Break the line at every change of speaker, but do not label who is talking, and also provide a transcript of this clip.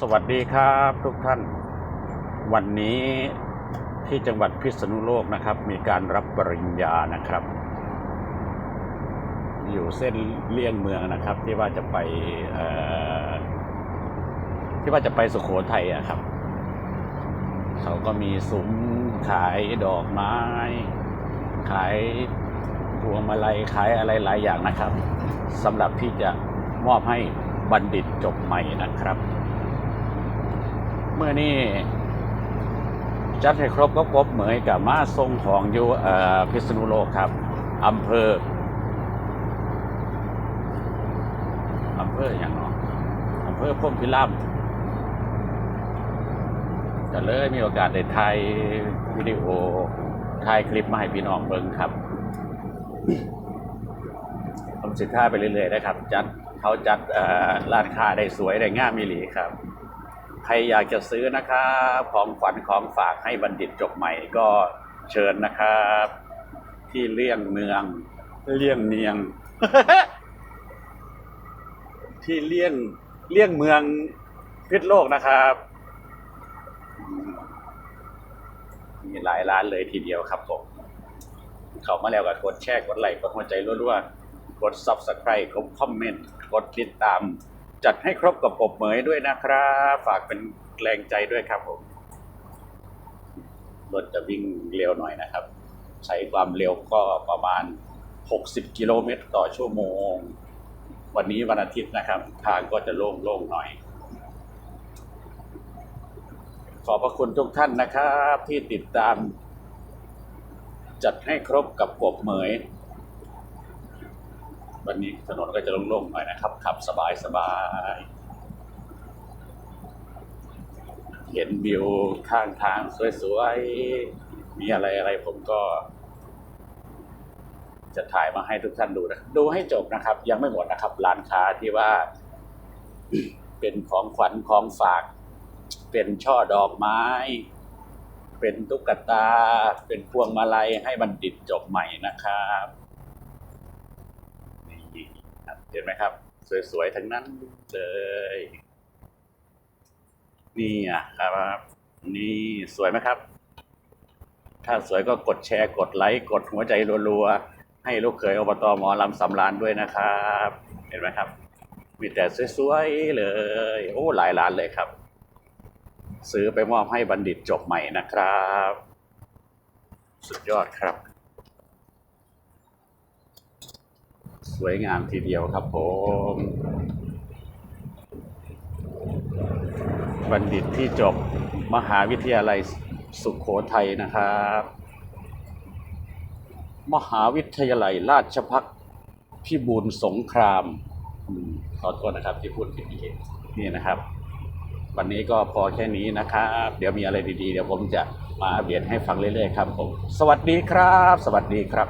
สวัสดีครับทุกท่าน วันนี้ที่จังหวัดพิษณุโลกนะครับ มีการรับปริญญานะครับ อยู่เส้นเลี่ยงเมืองนะครับ ที่ว่าจะไปที่ว่าจะไปสุโขทัยอะครับ เขาก็มีซุ้มขายดอกไม้ ขายพวงมาลัยขายอะไรหลายอย่างนะครับสำหรับที่จะมอบให้บัณฑิตจบใหม่นะครับ เมื่อนี้จัดให้ครบก็ครบเหมยกับมาทรงของอยู่เอ่อพิษณุโลกครับอำเภออำเภออย่างเนาะอำเภอพรหมพิรามก็เลยมีโอกาสได้ถ่ายวิดีโอถ่ายคลิปมาให้พี่น้องเบิ่งครับผมสิท่าไปเรื่อยๆนะครับ จัดเขาจัดเอ่อร้านค้าได้สวยได้งามมีหลีครับ ใครอยากจะซื้อนะครับของขวัญของฝากให้บัณฑิตจบใหม่ก็เชิญนะครับ ที่เลี่ยงเมือง เลี่ยงเนียง ที่เลี่ยงเลี่ยงเมืองพิษโลกนะครับมมีหลายร้านเลยทีเดียวครับผม เข้ามาแล้วก็กดแชร์กดไลค์กดหัวใจรัวๆกด Subscribe กดคอมเมนต์ กดติดตาม จัดให้ครบกับปบเหมยด้วยนะครับ ฝากเป็นแรงใจด้วยครับผม รถจะวิ่งเร็วหน่อยนะครับ ใช้ความเร็วก็ประมาณ 60 กิโลเมตรต่อชั่วโมง วันนี้วันอาทิตย์นะครับ ทางก็จะโล่งๆหน่อย ขอบพระคุณทุกท่านนะครับ ที่ติดตาม จัดให้ครบกับกบเหมย วันนี้ถนนก็จะโล่งๆหน่อยนะครับ ขับสบายสบายๆเห็นวิวข้างทางสวยๆ มีอะไรอะไรผมก็ จะถ่ายมาให้ทุกท่านดูนะ ดูให้จบนะครับ ยังไม่หมดนะครับ ร้านค้าที่ว่า เป็นของขวัญของฝาก เป็นช่อดอกไม้ เป็นตุ๊กตา เป็นพวงมาลัยให้บัณฑิตจบใหม่นะครับ เห็นไหมครับ สวยๆทั้งนั้นเลยนี่อะครับ นี่สวยไหมครับ ถ้าสวยก็กดแชร์กดไลค์กดหัวใจรัวๆ ให้ลูกเขยอบตหมอลำสำรานด้วยนะครับ เห็นไหมครับ มีแต่สวยๆเลย โอ้หลายล้านเลยครับซื้อไปมอบให้บัณฑิตจบใหม่นะครับ สุดยอดครับ สวยงามทีเดียวครับผมบัณฑิตที่จบมหาวิทยาลัยสุขโขทัยนะครับ มหาวิทยาลัยราชพักพิบูลสงครามขอโทษนะครับที่พูดผิดอีกนี่นะครับ วันนี้ก็พอแค่นี้นะครับ เดี๋ยวมีอะไรดีๆ เดี๋ยวผมจะมาอัปเดตให้ฟังเรื่อยๆครับผม สวัสดีครับ สวัสดีครับ